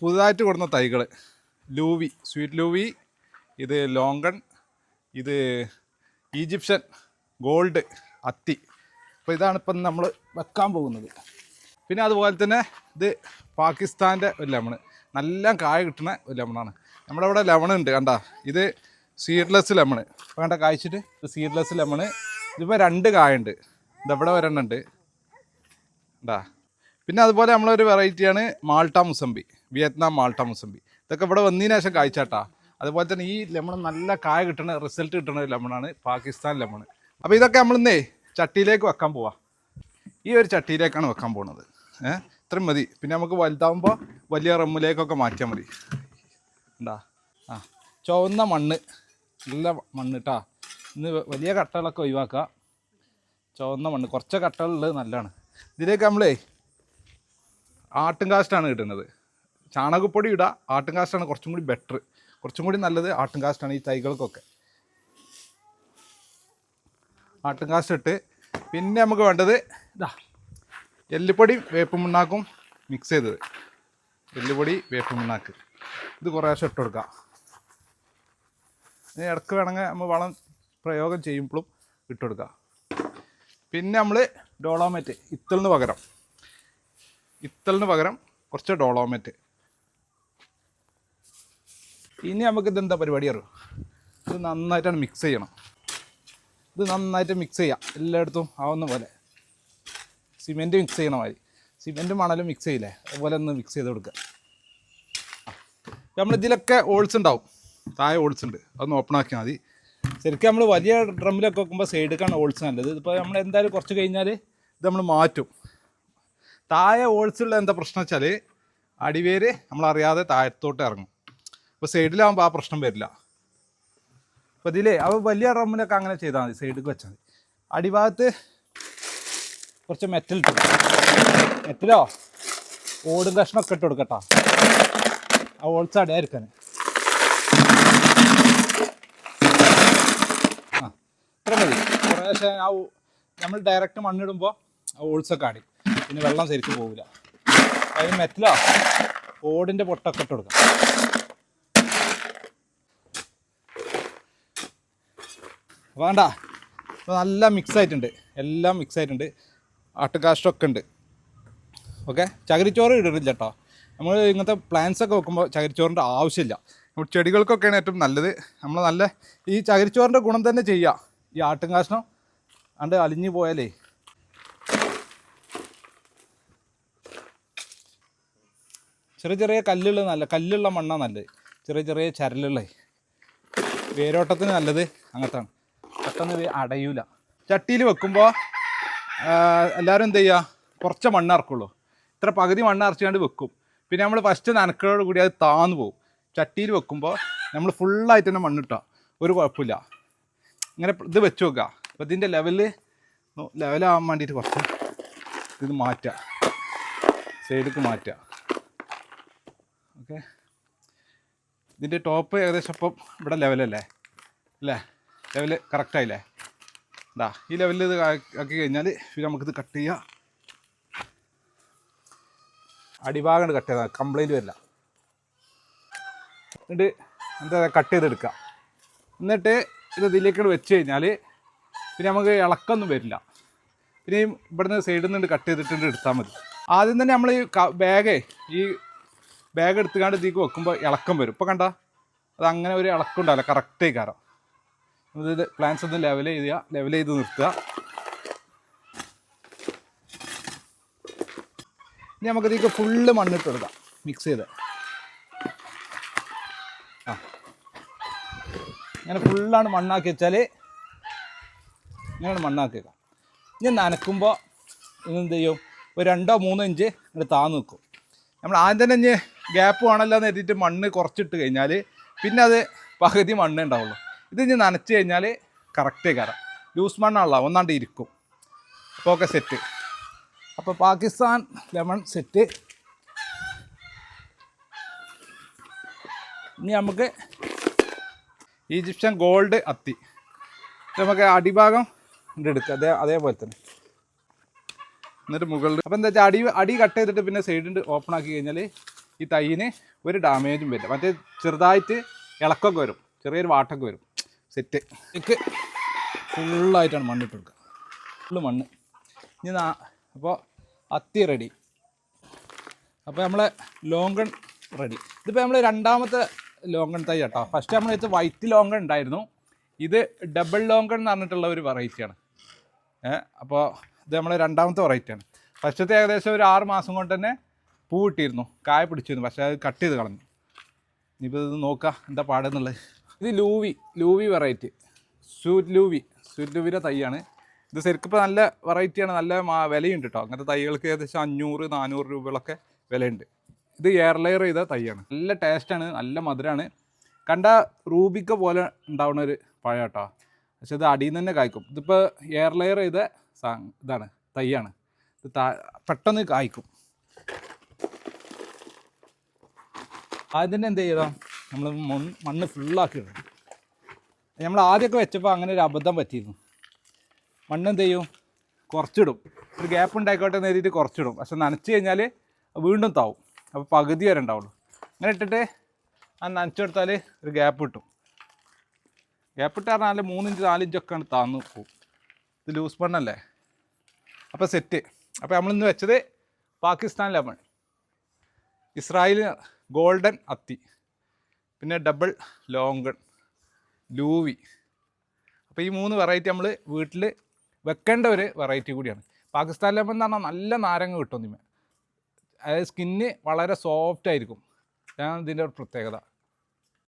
പുതുതായിട്ട് കൊടുന്ന തൈകൾ ലൂവി സ്വീറ്റ് ലൂവി ഇത് ലോങ്കൺ ഇത് ഈജിപ്ഷ്യൻ ഗോൾഡ് അത്തി. അപ്പോൾ ഇതാണ് ഇപ്പം നമ്മൾ വെക്കാൻ പോകുന്നത്. പിന്നെ അതുപോലെ തന്നെ ഇത് പാകിസ്ഥാന്റെ ഒരു ലെമൺ. നല്ല കായ കിട്ടുന്ന ഒരു ലെമണാണ്. നമ്മുടെ ഇവിടെ ലെമൺ ഉണ്ട് കണ്ട? ഇത് സീഡ്ലെസ് ലെമൺ. അപ്പോൾ കണ്ട കായ്ച്ചിട്ട്? ഇത് സീഡ്ലെസ് ലെമൺ. ഇതിപ്പോൾ രണ്ട് കായുണ്ട് ഇതെവിടെ ഒരെണ്ണം ഉണ്ട്? ഉണ്ടാ പിന്നെ അതുപോലെ നമ്മളൊരു വെറൈറ്റിയാണ് Malta mosambi Vietnam Malta mosambi ഇതൊക്കെ ഇവിടെ വന്നതിന് ശേഷം കായ്ച്ചാട്ടാ അതുപോലെ തന്നെ ഈ ലെമൺ നല്ല കായ കിട്ടുന്ന റിസൾട്ട് കിട്ടുന്ന ലെമണാണ് പാകിസ്ഥാൻ ലെമൺ. അപ്പോൾ ഇതൊക്കെ നമ്മളിന്നേ ചട്ടിയിലേക്ക് വെക്കാൻ പോവാം. ഈ ഒരു ചട്ടിയിലേക്കാണ് വെക്കാൻ പോകുന്നത് ഏഹ് ഇത്രയും മതി. പിന്നെ നമുക്ക് വലുതാവുമ്പോൾ വലിയ റമ്മിലേക്കൊക്കെ മാറ്റിയാൽ മതി. ഉണ്ടാ ആ ചുവന്ന മണ്ണ്. നല്ല മണ്ണ് കേട്ടാ ഇന്ന് വലിയ കട്ടകളൊക്കെ ഒഴിവാക്കുക ചുവന്ന മണ്ണ്. കുറച്ച് കട്ടകളുള്ളത് നല്ലതാണ് ഇതിലേക്ക് നമ്മളേ ആട്ടും കാസ്റ്റാണ് കിട്ടുന്നത്. ചാണകപ്പൊടി ഇടുക ആട്ടും കാസ്റ്റാണ് കുറച്ചും കൂടി ബെറ്റർ കുറച്ചും കൂടി നല്ലത് ആട്ടും കാസ്റ്റാണ് ഈ തൈകൾക്കൊക്കെ. ആട്ടും കാസ്റ്റ് ഇട്ട് പിന്നെ നമുക്ക് വേണ്ടത് ഇതാ എല്ലുപൊടിയും വേപ്പുമുണ്ണാക്കും മിക്സ് ചെയ്തത്. എല്ലുപൊടി വേപ്പുമുണ്ണാക്ക് ഇത് ഇത് പ്രാവശ്യം ഇട്ട് കൊടുക്കാം. ഇനി ഇടയ്ക്ക് വേണമെങ്കിൽ നമ്മൾ വളം പ്രയോഗം ചെയ്യുമ്പോഴും ഇട്ട് കൊടുക്കുക പിന്നെ നമ്മൾ ഡോളോമേറ്റ് ഇത്തലിന് പകരം ഇത്തലിന് പകരം കുറച്ച് ഡോളോമേറ്റ്. ഇനി നമുക്ക് ഇതെന്താ പരിപാടി അറിയും? ഇത് നന്നായിട്ടാണ് മിക്സ് ചെയ്യണം. ഇത് നന്നായിട്ട് മിക്സ് ചെയ്യാം. എല്ലായിടത്തും ആവുന്ന പോലെ. സിമെന്റ് മിക്സ് ചെയ്യണ മാതിരി. സിമെന്റും മണലും മിക്സ് ചെയ്യില്ലേ? അതുപോലെ ഒന്ന് മിക്സ് ചെയ്ത് കൊടുക്കുക. നമ്മൾ ഇതിലൊക്കെ ഓൾസ് ഉണ്ടാവും. താഴെ ഓൾസ് ഉണ്ട്. അതൊന്ന് ഓപ്പൺ ആക്കിയാൽ മതി. ശരിക്കും നമ്മൾ വലിയ ഡ്രമ്മിലൊക്കെ വെക്കുമ്പോൾ സൈഡിലേക്കാണ് ഓൾസ് നല്ലത്. ഇതിപ്പോൾ നമ്മൾ എന്തായാലും കുറച്ച് കഴിഞ്ഞാൽ ഇത് നമ്മൾ മാറ്റും. താഴെ ഓൾസ് ഉള്ള എന്താ പ്രശ്നം വെച്ചാൽ അടിവേര് നമ്മളറിയാതെ താഴത്തോട്ട് ഇറങ്ങും. അപ്പോൾ സൈഡിലാകുമ്പോൾ ആ പ്രശ്നം വരില്ല. അപ്പോൾ ഇതിലേ അപ്പോൾ വലിയ റമ്മിനൊക്കെ അങ്ങനെ ചെയ്താൽ മതി സൈഡിലേക്ക് വെച്ചാൽ മതി. അടിഭാഗത്ത് കുറച്ച് മെറ്റൽ ഇട്ടു മെറ്റലോ ഓടും കഷ്ണമൊക്കെ ഇട്ട് കൊടുക്കട്ടോ. ആ ഓൾസ് അടയായിരിക്കാൻ ആ ഇത്ര മതി. കുറേശ്ശെ ആ നമ്മൾ ഡയറക്റ്റ് മണ്ണിടുമ്പോൾ ആ ഓൾസൊക്കെ അടി പിന്നെ വെള്ളം ശരിക്കും പോകില്ല അതിന് മെറ്റലോ ഓടിന്റെ പൊട്ടൊക്കെ ഇട്ട് കൊടുക്കാം. വേണ്ട നല്ല മിക്സ് ആയിട്ടുണ്ട്. എല്ലാം മിക്സ് ആയിട്ടുണ്ട്. ആട്ടുകാഷ്ടമൊക്കെ ഉണ്ട്. ഓക്കെ? ചകിരിച്ചോറ് ഇടുന്നില്ല കേട്ടോ നമ്മൾ ഇങ്ങനത്തെ പ്ലാന്റ്സ് ഒക്കെ വെക്കുമ്പോൾ ചകിരിച്ചോറിന്റെ ആവശ്യമില്ല. നമ്മൾ ചെടികൾക്കൊക്കെയാണ് ഏറ്റവും നല്ലത്. നമ്മൾ നല്ല ഈ ചകിരിച്ചോറിന്റെ ഗുണം തന്നെ ചെയ്യുക ഈ ആട്ടും കാഷ്ടം അണ്ട് അലിഞ്ഞു പോയാലേ ചെറിയ ചെറിയ കല്ലുള്ള നല്ല കല്ലുള്ള മണ്ണാണ് നല്ലത്. ചെറിയ ചെറിയ ചരലുള്ള. വേരോട്ടത്തിന് നല്ലത് അങ്ങനത്താണ്. പെട്ടെന്ന് അടയൂല. ചട്ടിയിൽ വെക്കുമ്പോൾ എല്ലാവരും എന്ത് ചെയ്യുക കുറച്ച് മണ്ണ് ഇറക്കുള്ളൂ ഇത്ര പകുതി മണ്ണ് അരച്ചുകൊണ്ട് വെക്കും. പിന്നെ നമ്മൾ ഫസ്റ്റ് നനക്കലോട് കൂടി അത് താന്ന് പോകും ചട്ടിയിൽ വെക്കുമ്പോൾ നമ്മൾ ഫുള്ളായിട്ട് തന്നെ മണ്ണിട്ടാൽ ഒരു കുഴപ്പമില്ല. ഇങ്ങനെ ഇത് വെച്ച് നോക്കുക അപ്പോൾ ഇതിന്റെ ലെവൽ ലെവലാകാൻ വേണ്ടിയിട്ട് കുറച്ച് ഇത് മാറ്റുക സൈഡിലേക്ക് മാറ്റുക ഓക്കെ. ഇതിന്റെ ടോപ്പ് ഏകദേശം അപ്പം ഇവിടെ ലെവലല്ലേ അല്ലേ? ലെവൽ കറക്റ്റായില്ലേ ഇതാ ഈ ലെവലിൽ ഇത് ആക്കി കഴിഞ്ഞാൽ പിന്നെ നമുക്കിത് കട്ട് ചെയ്യാം. അടിഭാഗം കട്ട് ചെയ്താൽ കംപ്ലൈന്റ് വരില്ല. എന്നിട്ട് എന്താ കട്ട് ചെയ്തെടുക്കുക. എന്നിട്ട് ഇത് ഇതിലേക്ക് വെച്ച് കഴിഞ്ഞാൽ പിന്നെ നമുക്ക് ഇളക്കൊന്നും വരില്ല. പിന്നെ ഇവിടുന്ന് സൈഡിൽ നിന്ന് കട്ട് ചെയ്തിട്ടുണ്ട് എടുത്താൽ മതി. ആദ്യം തന്നെ നമ്മൾ ഈ ബാഗേ ഈ ബാഗ് എടുത്തുകൊണ്ട് ഇതിലേക്ക് വെക്കുമ്പോൾ ഇളക്കം വരും. ഇപ്പോൾ കണ്ട? അത് അങ്ങനെ ഒരു ഇളക്കം ഉണ്ടാവില്ല. കറക്റ്റേ കാരം ഇത് പ്ലാൻസ് ഒന്ന് ലെവൽ ചെയ്യുക ലെവൽ ചെയ്ത് നിർത്തുക. ഇനി നമുക്ക് ഇതിലേക്ക് ഫുള്ള് മണ്ണിട്ട് കൊടുക്കാം. മിക്സ് ചെയ്ത്. ആ. ഇങ്ങനെ ഫുള്ളാണ് മണ്ണാക്കി വെച്ചാൽ ഇങ്ങനെയാണ് മണ്ണാക്കി വെക്കാം. ഇനി നനക്കുമ്പോൾ എന്ത് ചെയ്യും? ഒരു രണ്ടോ മൂന്നോ ഇഞ്ച് ഇങ്ങനെ താന്ന് നിൽക്കും നമ്മൾ ആദ്യം തന്നെ ഇനി ഗ്യാപ്പ് വേണമല്ലോ എന്ന് എഴുതിയിട്ട് മണ്ണ് കുറച്ചിട്ട് കഴിഞ്ഞാൽ പിന്നെ അത് പകുതി മണ്ണ് ഉണ്ടാവുള്ളൂ. ഇത് ഇനി നനച്ച് കഴിഞ്ഞാൽ കറക്റ്റ് കയറാം. ലൂസ് മണ്ണാണല്ലോ ഒന്നാണ്ട് ഇരിക്കും. അപ്പോൾ ഒക്കെ സെറ്റ് അപ്പോൾ പാകിസ്ഥാൻ ലെമൺ സെറ്റ് ഇനി നമുക്ക് ഈജിപ്ഷ്യൻ ഗോൾഡ് അത്തി. നമുക്ക് അടിഭാഗം എടുക്കുക അതേ അതേപോലെ തന്നെ. എന്നിട്ട് മുകളിൽ അപ്പോൾ എന്താ വെച്ചാൽ അടി അടി കട്ട് ചെയ്തിട്ട് പിന്നെ സൈഡിന്റെ ഓപ്പൺ ആക്കി കഴിഞ്ഞാൽ ഈ തൈയിന് ഒരു ഡാമേജും വരില്ല. മറ്റേ ചെറുതായിട്ട് ഇളക്കൊക്കെ വരും. ചെറിയൊരു വാട്ടൊക്കെ വരും. സെറ്റ് എനിക്ക് ഫുള്ളായിട്ടാണ് മണ്ണിട്ട് കൊടുക്കുക. ഫുള്ള് മണ്ണ്. ഇനി നാ അപ്പോൾ അത്തി റെഡി അപ്പോൾ നമ്മൾ ലോങ്കൺ റെഡി ഇതിപ്പോൾ നമ്മൾ രണ്ടാമത്തെ ലോങ്കൺ തൈ കേട്ടോ ഫസ്റ്റ് നമ്മൾ ഇത് വൈറ്റ് ലോങ്കൺ ഉണ്ടായിരുന്നു. ഇത് ഡബിൾ ലോങ്കൺ എന്ന് പറഞ്ഞിട്ടുള്ള ഒരു വെറൈറ്റിയാണ് ഏഹ് അപ്പോൾ ഇത് നമ്മളെ രണ്ടാമത്തെ വെറൈറ്റിയാണ് ഫസ്റ്റത്തെ ഏകദേശം ഒരു ആറ് മാസം കൊണ്ട് തന്നെ പൂ ഇട്ടിരുന്നു കായ പിടിച്ചിരുന്നു. പക്ഷേ അത് കട്ട് ചെയ്ത് കളഞ്ഞു. ഇനിയിപ്പോൾ ഇത് നോക്കാം എന്താ പാടെന്നുള്ളത്. ഇത് ലൂവി ലൂവി വെറൈറ്റി സ്വീറ്റ് ലൂവി. സ്വീറ്റ് ലൂവിയുടെ തൈയാണ്. ഇത് ശരിക്കും ഇപ്പോൾ നല്ല വെറൈറ്റിയാണ് നല്ല വിലയുണ്ട് കേട്ടോ അങ്ങനത്തെ തൈകൾക്ക് ഏകദേശം അഞ്ഞൂറ് നാനൂറ് രൂപകളൊക്കെ വിലയുണ്ട്. ഇത് എയർ ലെയർ ചെയ്ത തൈയാണ്. നല്ല ടേസ്റ്റാണ് നല്ല മധുരമാണ് കണ്ട റൂബിക്ക പോലെ ഉണ്ടാവുന്ന ഒരു പഴം കേട്ടോ പക്ഷെ ഇത് അടിയിൽ നിന്ന് തന്നെ കായ്ക്കും. ഇതിപ്പോൾ എയർ ലെയർ ചെയ്ത ഇതാണ് തൈയാണ്. ഇത് പെട്ടെന്ന് കായ്ക്കും. ആദ്യം തന്നെ എന്ത് ചെയ്താൽ നമ്മൾ മണ്ണ് ഫുള്ളാക്കി ഇടണം നമ്മൾ ആദ്യമൊക്കെ വെച്ചപ്പോൾ അങ്ങനെ ഒരു അബദ്ധം പറ്റിയിരുന്നു. മണ്ണ് എന്ത് ചെയ്യും? കുറച്ചിടും. ഒരു ഗ്യാപ്പ് ഉണ്ടായിക്കോട്ടെ എന്ന് എഴുതിയിട്ട് കുറച്ചിടും. പക്ഷെ നനച്ച് കഴിഞ്ഞാൽ വീണ്ടും താവും. അപ്പോൾ പകുതി വരെ ഉണ്ടാവുള്ളൂ. അങ്ങനെ ഇട്ടിട്ട് ആ നനച്ചെടുത്താൽ ഒരു ഗ്യാപ്പ് കിട്ടും. ഗ്യാപ്പ് ഇട്ട് പറഞ്ഞാൽ മൂന്നിഞ്ച് നാലിഞ്ചൊക്കെ താന്ന് പോകും ഇത് ലൂസ് മണ്ണല്ലേ? അപ്പോൾ സെറ്റ്. അപ്പോൾ നമ്മളിന്ന് വെച്ചത് പാകിസ്ഥാൻ ലെമൺ ഇസ്രായേൽ ഗോൾഡൻ അത്തി പിന്നെ ഡബിൾ ലോങ്കൺ ലൂവി. അപ്പോൾ ഈ മൂന്ന് വെറൈറ്റി നമ്മൾ വീട്ടിൽ വെക്കേണ്ട ഒരു വെറൈറ്റി കൂടിയാണ്. പാകിസ്ഥാൻ ലെമൺ എന്ന് പറഞ്ഞാൽ നല്ല നാരങ്ങ കിട്ടും നിമ അതായത് സ്കിന്ന് വളരെ സോഫ്റ്റ് ആയിരിക്കും. ഞാൻ ഇതിന്റെ ഒരു പ്രത്യേകത.